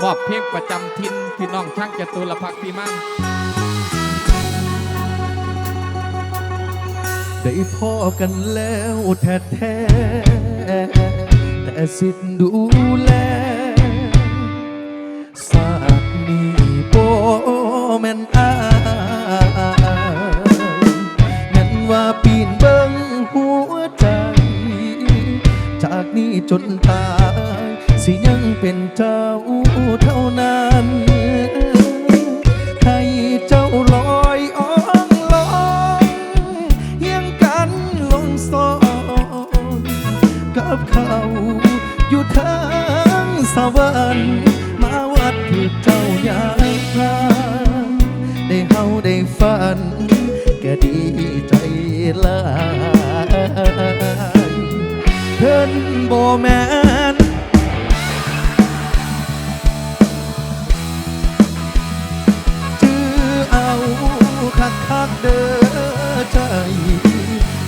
มอบเพลงประจำทินพี่น้องช่างจตุรพักพี่มั่งได้พอกันแล้วแท้แท้แต่สิทธิ์ดูแล ได้เฮาได้ฝันก็ดีใจลายเพิ่นบ่แม่นจื้อเอาคักคักเด้อใจ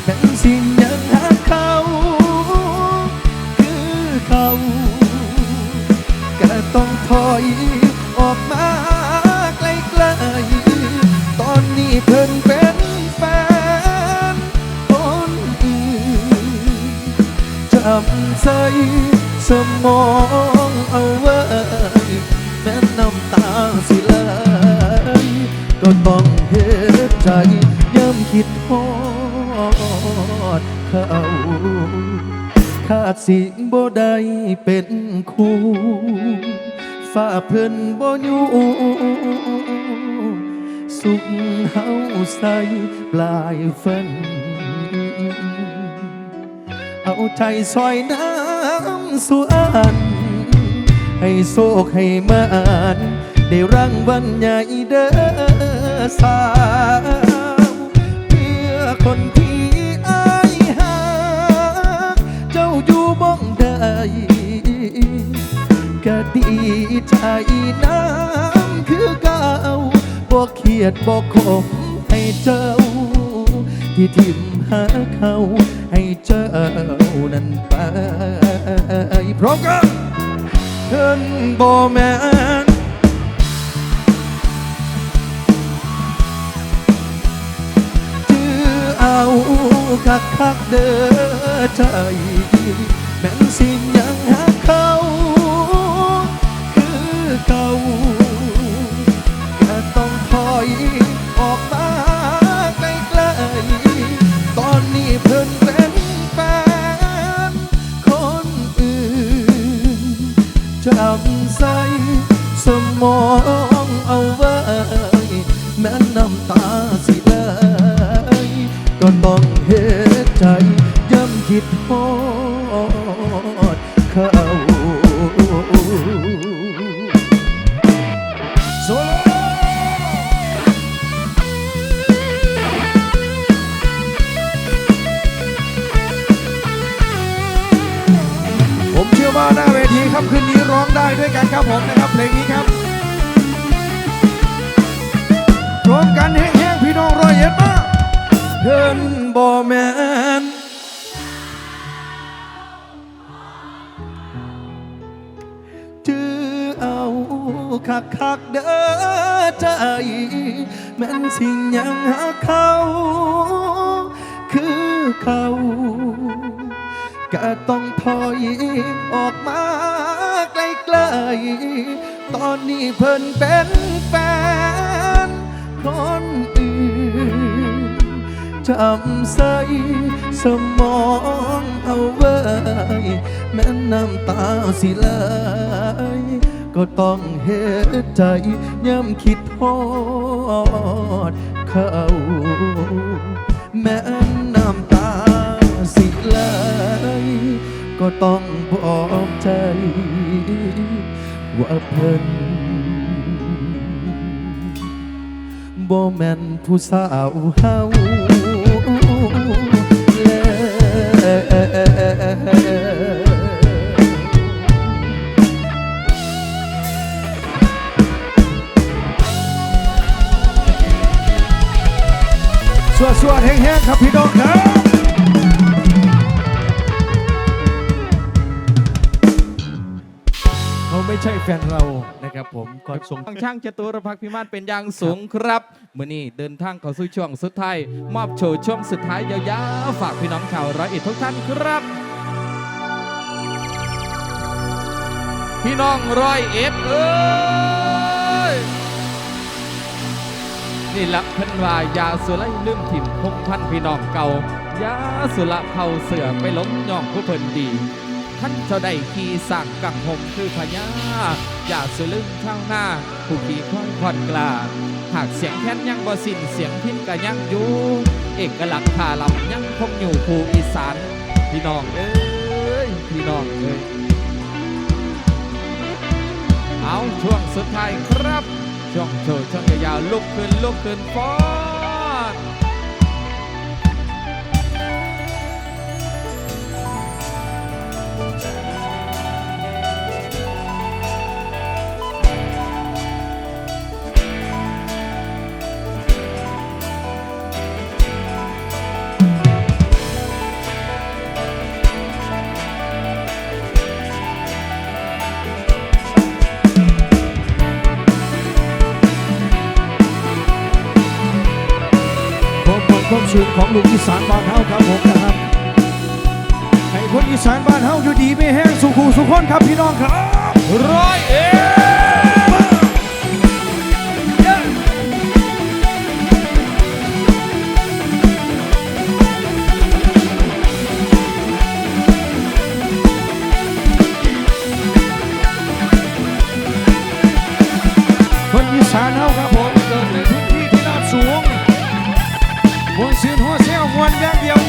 แค่สิ่งยังหักเขา คือเขาก็ต้องถอย เพิ่นเป็นแฟนคนอื่นจำใส่สมองเอาไว้แม้น้ำตาสิไหลก็ต้องเห็นใจย้ำคิดทอดเขาขาดสิบ่ได้เป็นคู่ฝ้าเพิ่นบ่อยู่ สุขเฮาใส่ปลายฝัน เอาใจซอยน้ำสุอัน ให้โศกให้มานได้รางวัลใหญ่เด้อสาวเพื่อคนที่อายหาเจ้าอยู่บ้องใดก็ดีใจน้ำคือเก่า บอกเครียดบอกขมให้เจ้า ที่ทิมหาเขาให้เจ้านั้นไปพร้อมกันเพิ่นบ่แม่นจื้อเอาคักคักเด้อใจแม่นสิ่งยังหาเขา ทอดเขาโซโลผมเชื่อว่าหน้าเวทีครับคืนนี้ร้องได้ด้วยกันครับผมนะครับเพลงนี้ครับรวมกันแห้งๆพี่น้องรอยเอ็ดมากเพิ่นบ่แมน คักคักเด้อใจแม่นสิ่งยังหาเขา คือเขาก็ต้องถอยออกมาไกลๆตอนนี้เพิ่นเป็นแฟนคนอื่นจำใส่สมองเอาไว้แม้น้ำตาสิไหล ก็ต้องเห็นใจย้ำคิดทอดเขาแม้น้ำตาสิไหลก็ต้องบอกใจ ว่าเพิ่นบ่แม่นผู้สาวเฮาแล้ว สวดสวดๆแห้งๆครับพี่น้องครับเขาไม่ไม่ใช่แฟนเรานะครับผมก็ส่งทางช่างจตุรพักษ์พิมานเป็นอย่างสูงครับมื่อนี้เดินทางเข้าสู่ช่วงสุดท้ายมอบโชว์ช่วงสุดท้ายยาวๆฝากพี่น้องชาวร้อยเอ็ดทุกท่านครับ พี่น้องร้อยเอ็ดเอ้ย นี่ละเพิ่นว่ายาสุไลลืมถิ่มพงพันพี่น้องเก่ายาสุละเผาเสือไปหลงย่องผู้เพิ่นดีท่านเจ้าได้ขี่สั่งกังหมคือพญาอย่าสุลืมชาวนาผู้ขี่ควายควันกลาหากเสียงแค้นยังบ่สิ้นเสียงพินก็ยังอยู่เอกลักษณ์คาลำยังคงอยู่ภูอีสานพี่น้องเอ้ยพี่น้องเอ้ยเอาช่วงสุดท้ายครับ ช่วงโชว์ช่วงยาวๆลุกขึ้นลุกขึ้นฟ้อ ลูกอีสานบ้านเฮาครับผมนะครับให้คนอีสานบ้านเฮาอยู่ดีไม่แห้งสุขุสุขคนครับพี่น้องครับร้อยเอ็ด อย่างเดียว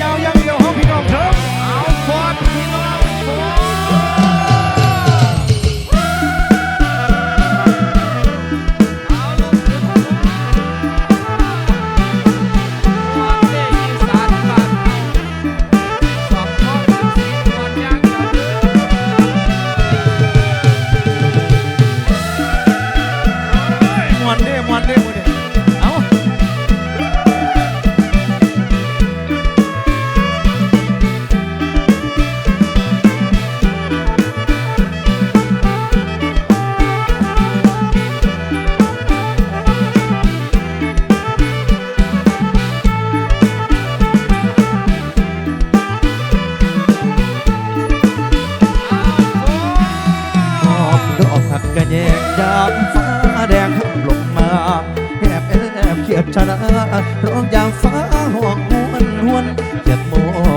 ร้องยามฟ้าห่วงหวนหวนเขียดโม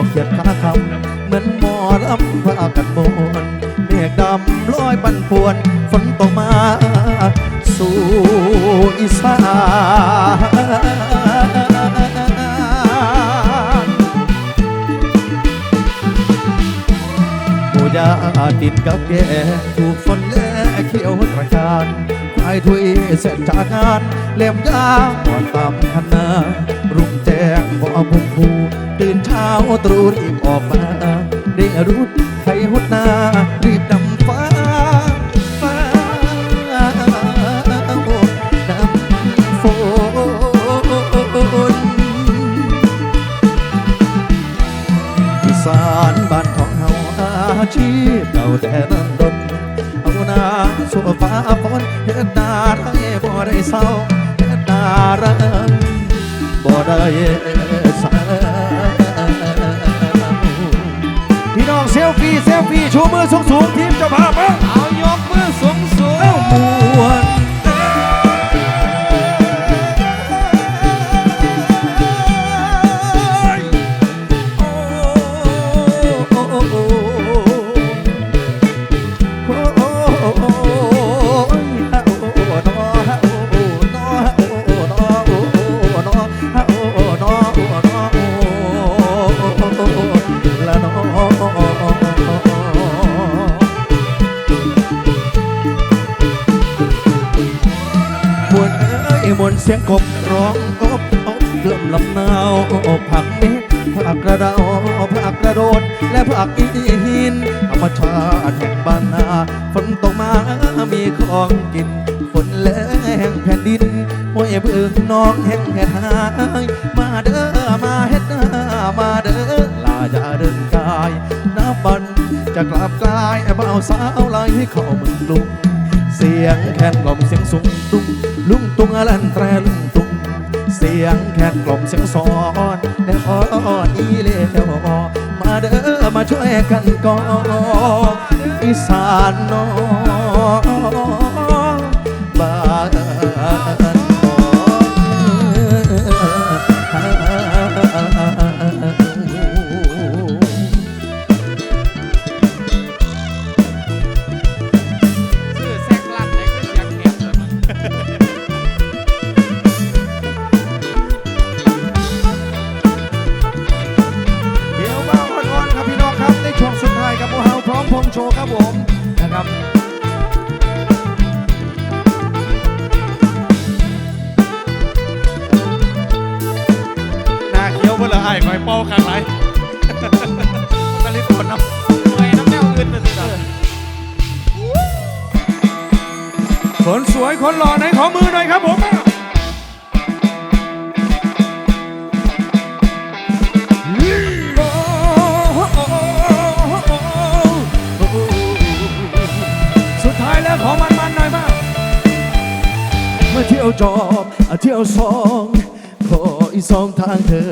เขียดขาคำเหมือนหมอลำพากันมนเมฆดำลอยปันปวนฝนตกมา สู่อีสานหมูยาติดกับแกถูกฝนและเขียวตระการายถุยเสร็จากงานเล่มยางหมดตามคันนารุ่งแจ้งบ่อาพุ่มผูตื่นเช้าตรู่รีบออกมาได้รุดไทยหุดนารีบนำฟ้าฟ้าน้ำฝนอีสานบ้านของเฮาอาชีพเก่าแต่นั้นดนเอาหน้าสู่ฟ้าฝน ฮ็ดนาไรบ่ได้เศร้าเฮ็ดนารังบ่ได้เศร้าพี่น้องเซลฟี่เซลฟี่ชูมือสูงสูงๆทีมเจ้าภาพมาเอา สียงกบร้องกบอบเลื่อมลำนาวผักเม็ดผักกระดาผักกระโดด และผักอีหินธรรมชาติแห่งบ้านนาฝนตกมามีของกินฝนแล้งแผ่นดินห้วยบึงน้องแห่งแห่งหายมาเด้อมาเฮ็ดนามาเด้อลาอย่าเดินกายน้ำบันจะกลับกลายเบาสาวไหลเข้าเมืองลุงเสียงแคนกล่อมเสียงสูงตุ้ง ลุงตุงอลันแตรลุงตุง เสียงแคนกล่อมเสียงสอนและอ่อนอีเลวมาเด้อมาช่วยกันก่อนอีสานน้อง คนสวยคนหล่อไหนขอมือหน่อยครับผมสุดท้ายแล้วขอมันๆหน่อยมามาเที่ยวจอบอะเที่ยวสองขออีสองทางเธอ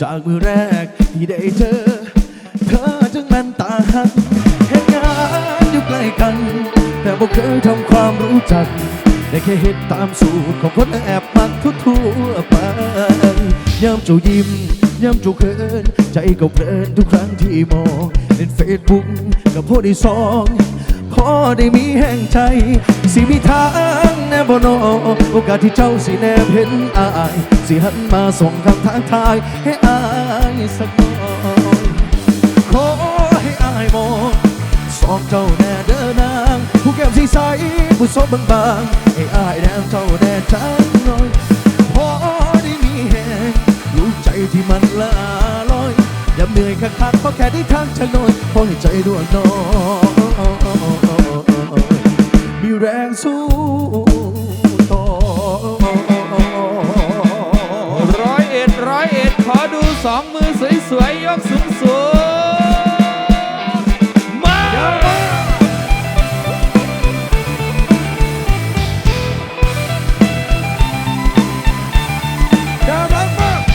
จากมือแรกที่ได้เจอ เธอจึงแมันตาหักเหตุงานอยู่ใกล้กัน แต่บ่เคยทำความรู้จักได้แค่เห็นตามสูตรของคนแอบมักทั่วๆไปยามเจ้ายิ้มยามเจ้าเขินใจก็เพลินทุกครั้งที่มองเล่นเฟซบุ๊กกับพวกที่สองพอได้มีแห่งใจ สิมีทางแนบ่นอโอกาสที่เจ้าสิแนบเห็นอายสิหันมาส่งคำทางทายให้อายสักหน่อยขอให้อายมอง สองเจ้าแน่เด้อนางผู้แก้มสีใสผู้ซบบางๆให้อายแนมเจ้าแน่จังหน่อยพอได้มีแหงรู้ใจที่มันละลอยอย่าเหนื่อยคักๆเพราะแค่ได้ทางจะนอนพอให้ใจดวงน้อยมีแรงสู้ต่อร้อยเอ็ดร้อยเอ็ดขอดูสองมือสวยๆยกสูง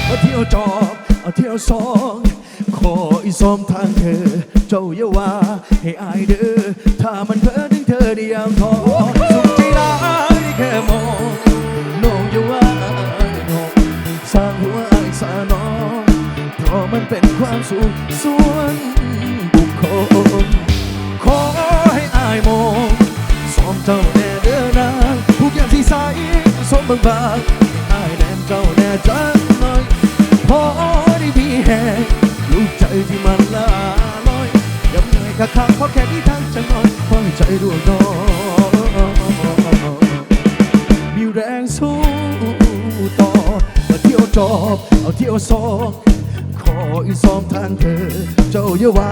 เอาเที่ยวจอบเอาเที่ยวสองขออีกสองทางเธอ เจ้าอย่าว่าให้อายเด้อถ้ามันเพ้อถึงเธอได้ยังพองสุขใจร้ายแค่มองน้องอย่าว่าน้องสร้างหัวอายสาน้องเพราะมันเป็นความสุข บางบางๆอายแนมเจ้าแน่จังหน่อย พอได้มีแหงรู้ใจที่มันละลอยอยังเหนื่อยคักๆเพราะแค่นี้ทางจะนอนพอให้ใจดวงน้อยมีแรงสู้ต่อมาเที่ยวจอบเอาเที่ยวซอกขออีกสองทางเธอ เจ้าอย่าว่า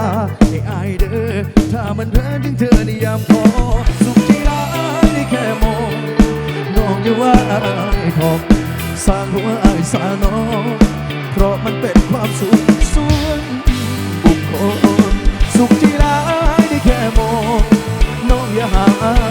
ให้อายเด้อถ้ามันเพ้อถึงเธอในยามพอ อย่าว่าอายทองสร้างหัวอายสาน้องเพราะมันเป็นความสุขส่วนบุคคลสุขที่ร้ายได้แค่มองน้องอย่าหาอาย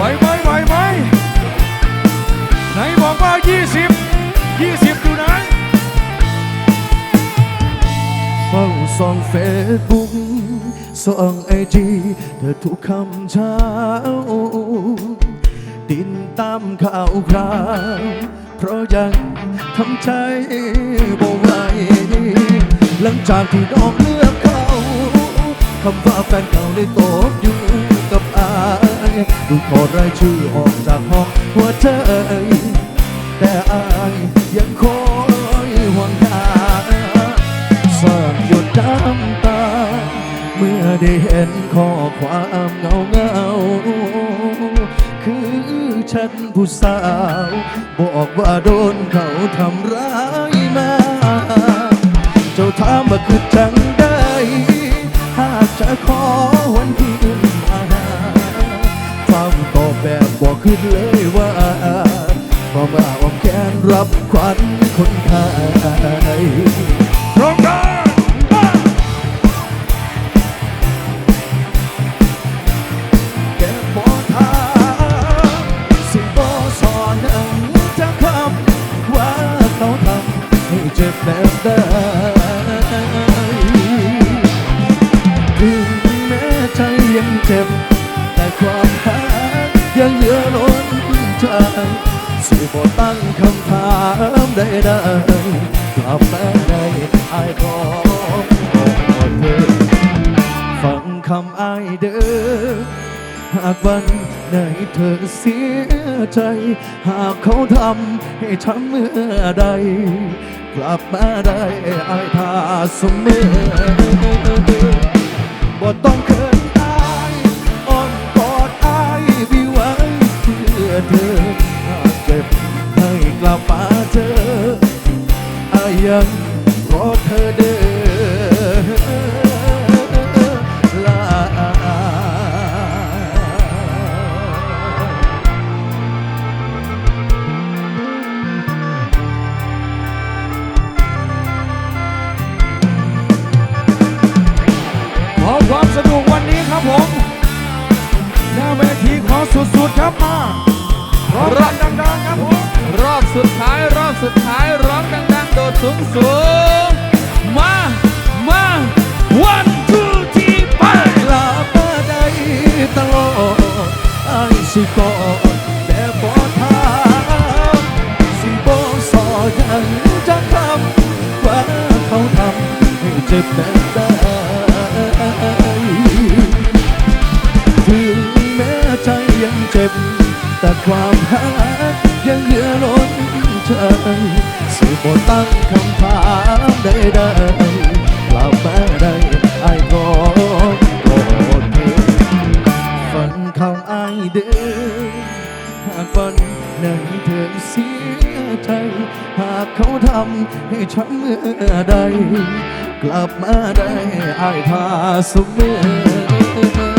ไหวไหมไหวไหมไหนบอกว่า 20 20อยู่ไหนเฝ้าส่องเฟซบุ๊กส่องไอจีเธอทุกคำเช้าติดตามข่าวคราวเพราะยังทำใจบ่ไหวหลังจากที่น้องเลือกเขาคำว่าแฟนเก่าได้ตกอยู่กับอา ดูขอรายชื่อออกจากห้องหัวใจแต่อายยังคงห่วงหาสอนหยดน้ำตา เมื่อได้เห็นข้อความเงาเงาคือฉันผู้สาว บอกว่าโดนเขาทำร้ายมา เจ้าถามว่าคือจังได้ หากจะขอวันที่ คิดเลยว่าความอาความแค้นรับขวัญคนไทยามใดๆกลับมาได้อายขอขอเธอฟังคำไอายเด้อหากวันไหนเธอเสียใจ หากเขาทำให้ช้ำเมื่อใด กลับมาได้ไอายทาเสมอบ่ต้องเขิน สูงสูงมา มา one two three ไปลาบได้ตลอดไอายสิกอดแต่บ่ทามสิบ่สอยังจะคำว่าเขาทำให้เจ็บแบบใดถึงแม้ใจยังเจ็บ แต่ความหักยังเหลือล้นใจสิบ่ ตั้งคำถามใดๆกลับมาได้ไอ้ขอโทษเธอฟังคำไอ้เด้อหากวันไหนเธอเสียใจ หากเขาทำให้ช้ำเมื่อใด กลับมาได้ไอ้ายพาเสมอ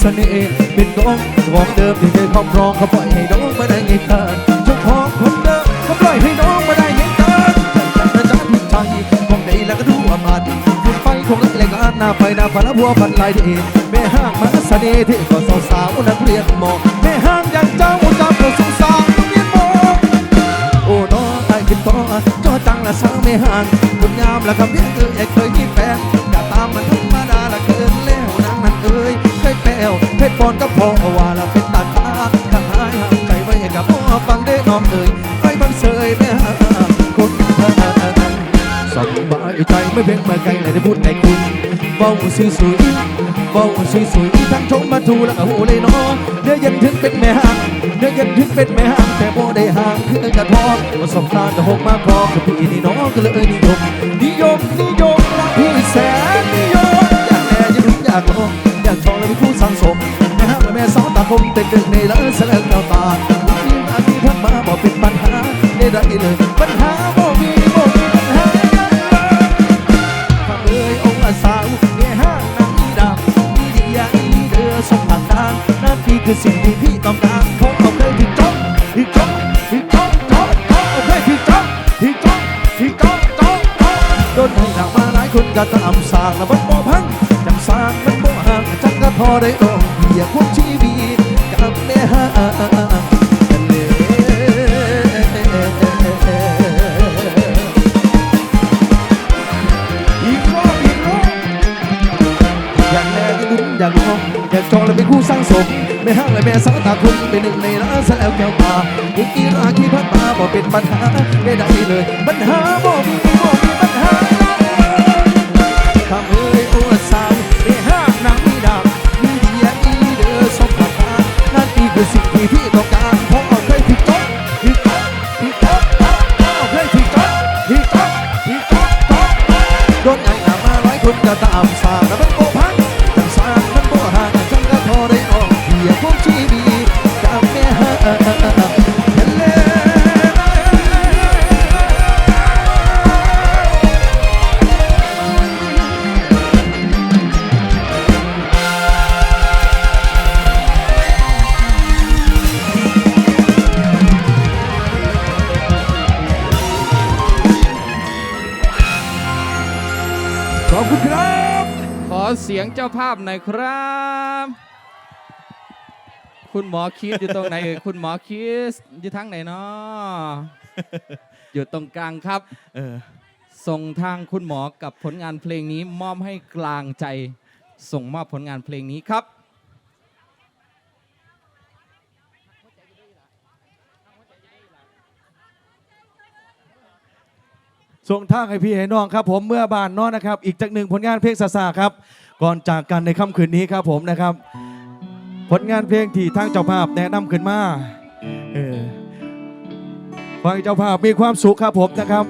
เสน่ห์เป็นน้องของเดิมที่เคยครอบครองเขาปล่อยให้น้องมาได้ไงเกินเจ้าของคนเดิมเขาปล่อยให้น้องมาได้ไงเกินใจจังจ๊ะพี่ใจของใดแล้วก็ดูอามาดขึ้นไปคงเล็กๆหน้าไปหน้าฝันละบัวพันลายเดชแม่ห้างมาเสน่ห์ที่ก็สาวๆนักเรียนมอแม่ห้างอย่างเจ้าจำเราสงสารเรียนมอโอ้น้องไอ้คิดต่อจอจังละสาวไม่ห่างคุณงามละคำเรียกเอ้ยไอ้ วเพชรปอนก็พอว่าละเป็นตาตาทางหายห่างใจไว้กับพ่อฟังได้น้องเอ้ยไอ้บังเสยไม่ห่างคนเธอสบายใจไม่เพ่งมาไกลเลยได้พูดแต่คุณเบาสวยสวยเบาสวยสวยทั้งชมมาทูแล้วโหเลยน้องเดี๋ยวยังถึงเป็นแม่ห่างเดี๋ยวยังถึงเป็นแม่ห่างแต่โบได้ห่างเพื่อกระทบประสบการณ์จะหกมากพอคือพี่นี่น้องก็เลยนิยมนิยมนิยมรักพี่แสนนิยมอยากแลอยากรู้อยากลองอยากชองแล้วเป็นผู้สังสม แม่ห่างและม่สาวตาคมเป็นหนึ่งในล้านแสลงแก้วตาที่มาที่พันมาบอกเป็นปัญหาได้ไรเลยปัญหาบ่มีบ่มีปัญหาข้าเอ้ยองค์อาสาวเนี่ยห้างนางมีดาวมีดีอย่างนี้เด้อสมผักทานนั่นนี่คือสิ่งที่พี่ต้องการผมเอาเคยถึงจ้องถึงจ้องถึงจ้องจ้องจ้องเอาเคยถึงจ้องถึงจ้องถึงจ้องจ้องจ้องโดนให้หนักมาหลายคนก็ตามสางแล้วมันบ่พังจังสางมันบ่ห่างจังก็พอได้ลองเพียงพวกชีวิต อีกรอบอีกรอบอยากแลอยากลุ้นอยากลองอยากจองและเป็นคู่สร้างสมไม่ห้างและแม่สาวตาคุณเป็นหนึ่งในล้านแสนแก้วตาอีกกีราคีพัดมาบ่เป็นปัญหาได้ใดเลยปัญหาบ่มีบ่มี ภาพหน่อยครับ คุณหมอคิดอยู่ตรงไหนเอ่ยคุณหมอคิดอยู่ทางไหนเนาะอยู่ตรงกลางครับ เออ ส่งทางคุณหมอกับผลงานเพลงนี้มอบให้กลางใจ ส่งมอบผลงานเพลงนี้ครับ ส่งทางให้พี่ให้น้องครับ ผมเมื่อบานนอนนะครับ อีกจากหนึ่งผลงานเพลงซาซาครับ ก่อนจากกันในค่ำคืนนี้ครับผมนะครับ ผลงานเพลงที่ทางเจ้าภาพแนะนำขึ้นมาเออฟังเจ้าภาพมีความสุขครับผมนะครับ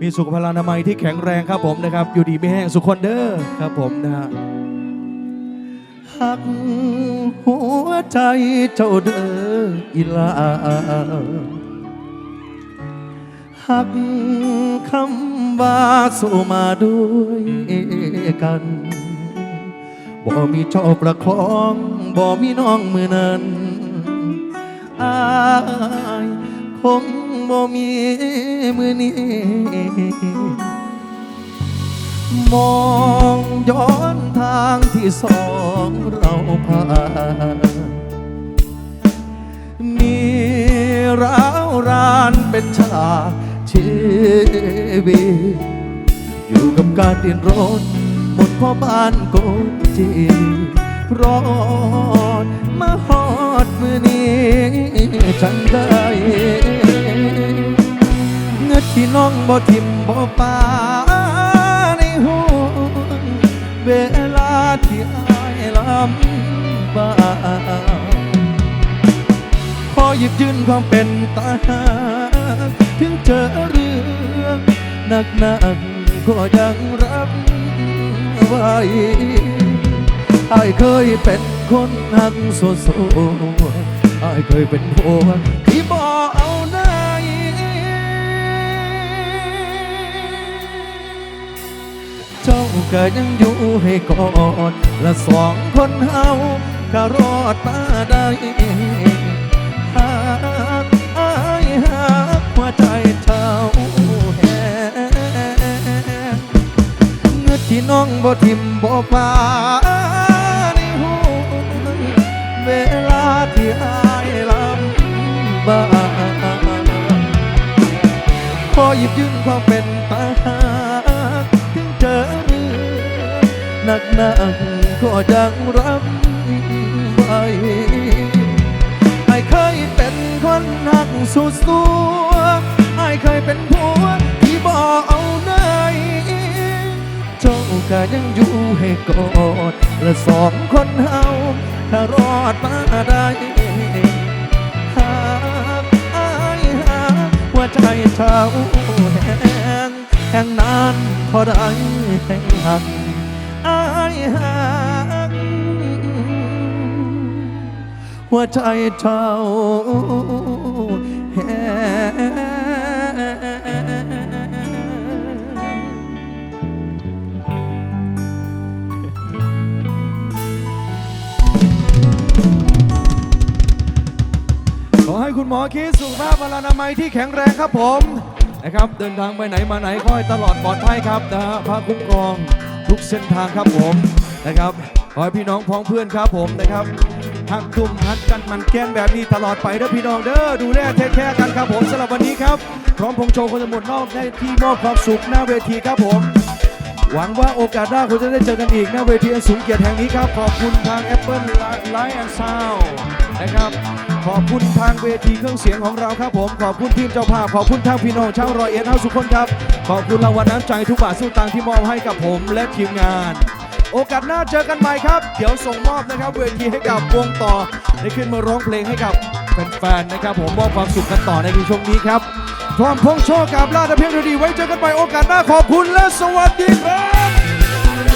มีสุขภาพอนามัยที่แข็งแรงครับผมนะครับ อยู่ดีไม่แห้งสุขคนเด้อครับผมนะฮะหักหัวใจเจ้าเด้ออีลาหักคำว่าสู้มาด้วยกัน บ่มีเจ้าประคองบ่มีน้องมือนั้นอายคงบ่มีมือนี้มองย้อนทางที่สองเราผ่านมีร้าวรานเป็นฉากชีวิตอยู่กับการดิ้นรน หมดพ่อบ้านโกจีรอดมาฮอดมือนี้ฉันได้เงือที่น้องบ่ทิมบ่ปาในหัวเวลาที่อายลำบากขอหยิบยืนความเป็นตาหาถึงเจอเรื่องหนักหนักก็ยังรับ ไว้อายเคยเป็นคนหักโซโซอายเคยเป็นผัวที่บ่เอาไหนเจ้าก็ยังอยู่ให้กอด และสองคนเฮาก็รอดมาได้ น้องบ่ทิมบ่ปาในหูเวลาที่อายลำบากขอหยิบยืนความเป็นตาหาถึงเจอเรื่องหนักหนักๆก็ยังรับไว้ไอ้เคยเป็นคนหักสุดสัวไอ้เคยเป็นผัว ก็ยังอยู่ให้กอดและสองคนเฮาถ้ารอดมาได้หากไอ้หากหัวใจเท่าแห้งแห่งนานพอได้แห่งหักไอ้หากหัวใจเจ้า คุณหมอคิดสุขภาพพลานามัยที่แข็งแรงครับผมนะครับ เดินทางไปไหนมาไหนขอให้ตลอดปลอดภัยครับนะฮะพระคุ้มครองทุกเส้นทางครับผมนะครับขอให้พี่น้องพ้องเพื่อนครับผมนะครับหักตุ่มหักกันมันแกล้งแบบนี้ตลอดไปเด้อพี่น้องเด้อดูแลเทคแคร์กันครับผมสำหรับวันนี้ครับ พร้อมพงโชว์คนจะหมดนอกในที่มอบความสุขหน้าเวทีครับผม หวังว่าโอกาสหน้าคุณจะได้เจอกันอีกหน้าเวทีอันสูงเกียรติแห่งนี้ครับ ขอบคุณทาง Apple Light and Sound นะครับ ขอบคุณทางเวทีเครื่องเสียงของเราครับผม ขอบคุณทีมเจ้าภาพ ขอบคุณทางพี่น้องชาวรอยเอ็ดเฮาสุขคนครับ ขอบคุณรางวัลน้ำใจทุกบาทสู้ตังที่มอบให้กับผมและทีมงาน โอกาสหน้าเจอกันใหม่ครับ เดี๋ยวส่งมอบนะครับ เวทีให้กับวงต่อได้ขึ้นมาร้องเพลงให้กับแฟนๆนะครับ ผมมอบความสุขกันต่อในช่วงนี้ครับพร้อมพงโชคกับลาดเพียงดีไว้เจอกันใหม่โอกาสหน้าขอบคุณและสวัสดีครับ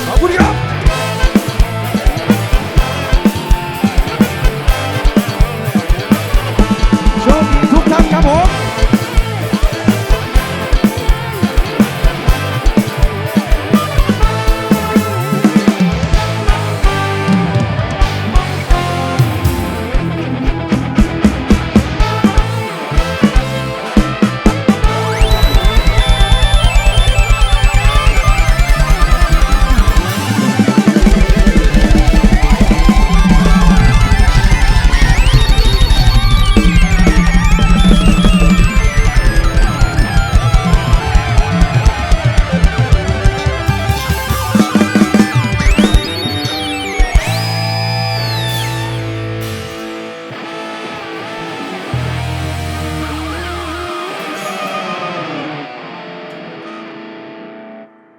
ขอบคุณครับ 干杯！